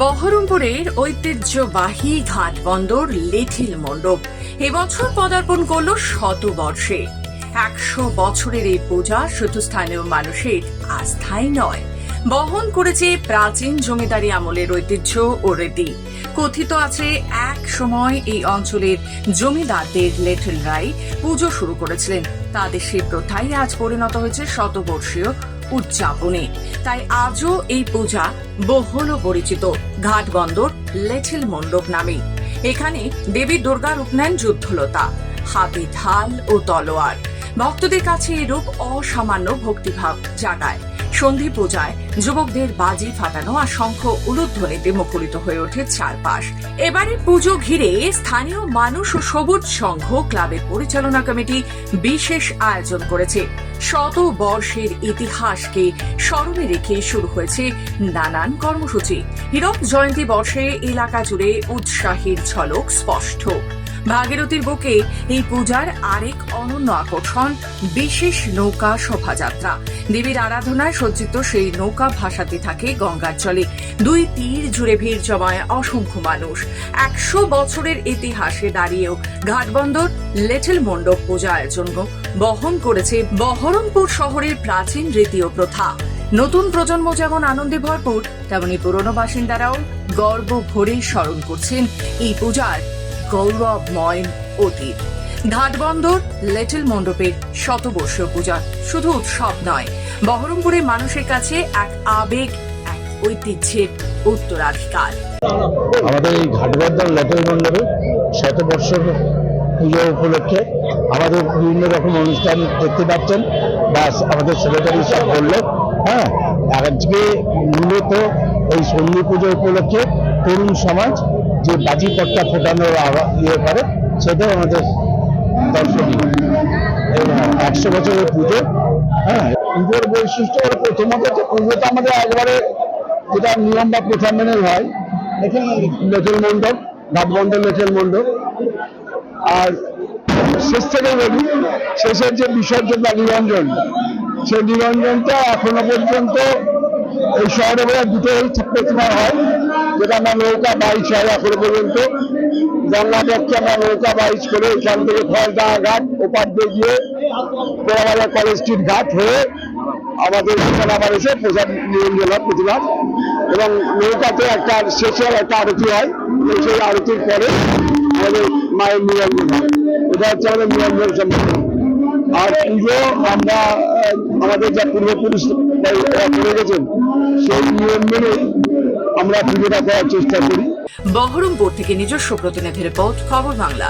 বহরমপুরের ঐতিহ্যবাহী ঘাট বন্দর লিটিল মণ্ডপ। এবছর পদার্পণ করল শতবর্ষে। একশো বছরের এই পূজা শুধু স্থানীয় মানুষের আস্থাই নয়। বহন করেছে প্রাচীন জমিদারি আমলের ঐতিহ্য ও রীতি কথিত আছে, এক সময় এই অঞ্চলের জমিদারদের লিটল রায় পুজো শুরু করেছিলেন। তাদের সেই প্রথাই আজ পরিণত হয়েছে শতবর্ষীয় উদযাপনে। তাই আজও এই পূজা বহুল পরিচিত। ঘাট বন্দর লেঠিল মণ্ডপ নামে। এখানে দেবী দুর্গা রূপ নেন যুদ্ধলতা, হাতে, ঢাল ও তলোয়ার। ভক্তদের কাছে এরূপ রূপ অসামান্য ভক্তিভাব জাগায়। সন্ধি পূজায় যুবকদের বাজি ফাটানো আর শঙ্খ উলুধ্বনিতে মুখরিত হয়ে ওঠে চারপাশ। এবারে পুজো ঘিরে স্থানীয় মানুষ ও সবুজ সংঘ ক্লাবের পরিচালনা কমিটি বিশেষ আয়োজন করেছে। শত বর্ষের ইতিহাসকে স্মরণে রেখে শুরু হয়েছে নানান কর্মসূচি। হীরক জয়ন্তী বর্ষে এলাকা জুড়ে উৎসাহের ঝলক স্পষ্ট। ভাগীরথীর বুকে এই পূজার আরেক অনন্য আকর্ষণ, বিশেষ নৌকা শোভাযাত্রা। দেবীর আরাধনায় সজ্জিত সেই নৌকা ভাসাতে থাকে গঙ্গার জলে। দুই তীর জুড়ে ভিড় জমায় অসংখ্য মানুষ। একশো বছরের ইতিহাসে দাঁড়িয়েও ঘাটবন্দর লেটেল মণ্ডপ পূজা আয়োজন বহন করেছে বহরমপুর শহরের প্রাচীন রীতি ও প্রথা। নতুন প্রজন্ম যেমন আনন্দে ভরপুর, তেমনি পুরনো বাসিন্দারাও গর্ব ভরে স্মরণ করছেন এই পূজার গৌরবময় অতীত। ঘাটবন্দর, লিটল মণ্ডপের শতবর্ষীয় পূজা। শুধু উৎসব নয়, বহরমপুরের মানুষের কাছে এক আবেগ, এক ঐতিহ্যের উত্তরাধিকার। আমাদের এই ঘাটবর্ধন লেটেল মণ্ডপে শতবর্ষ পুজো উপলক্ষে আমাদের বিভিন্ন রকম অনুষ্ঠান দেখতে পাচ্ছেন। বা আমাদের সেক্রেটারি সব বলল হ্যাঁ আজকে মূলত এই সন্ধি পুজো উপলক্ষে তরুণ সমাজ যে বাজি পট্টা ফোটানোর ইয়ে করে, সেটাও আমাদের দর্শনীয়। এবং একশো বছরের পুজো হ্যাঁ পুজোর বৈশিষ্ট্য হলো প্রথমত যে পুজোটা আমাদের একবারে যেটা নিয়ম বা প্রথা মেনে হয়, এখানে লেটেল মণ্ডপ ঘাটবন্দর লেটেল মণ্ডপ। আর শেষ থেকে বলি, শেষের যে বিসর্জন বা নিরঞ্জন, সেই নিরঞ্জনটা এখনও পর্যন্ত এই শহরে বোধহয় দুটো প্রতিমা হয়। যেটা আমরা নৌকা বাইচ হয় এখনও পর্যন্ত গঙ্গাপক্ষে আমরা নৌকা বাইচ করে এখান থেকে ফলডাঙ্গা ঘাট, ওপার দিয়ে গিয়ে পোড়াবাজার কলেজ স্ট্রিট ঘাট হয়ে আমাদের এখানে আবার এসে প্রসাদ নিরঞ্জন হয় প্রতিমা এবং নৌকাতে একটা শেষে একটা আরতি হয় সেই আরতির পরে আমাদের মায়ের নিরঞ্জন হয়। এটা হচ্ছে আমাদের নিরঞ্জন সম্পর্ক আর পুজো আমরা আমাদের যা পূর্বপুরুষ করে গেছেন, সেই নিয়ম মেনে আমরা পুজোটা করার চেষ্টা করি। বহরমপুর থেকে নিজস্ব প্রতিনিধি রিপোর্ট খবর বাংলা।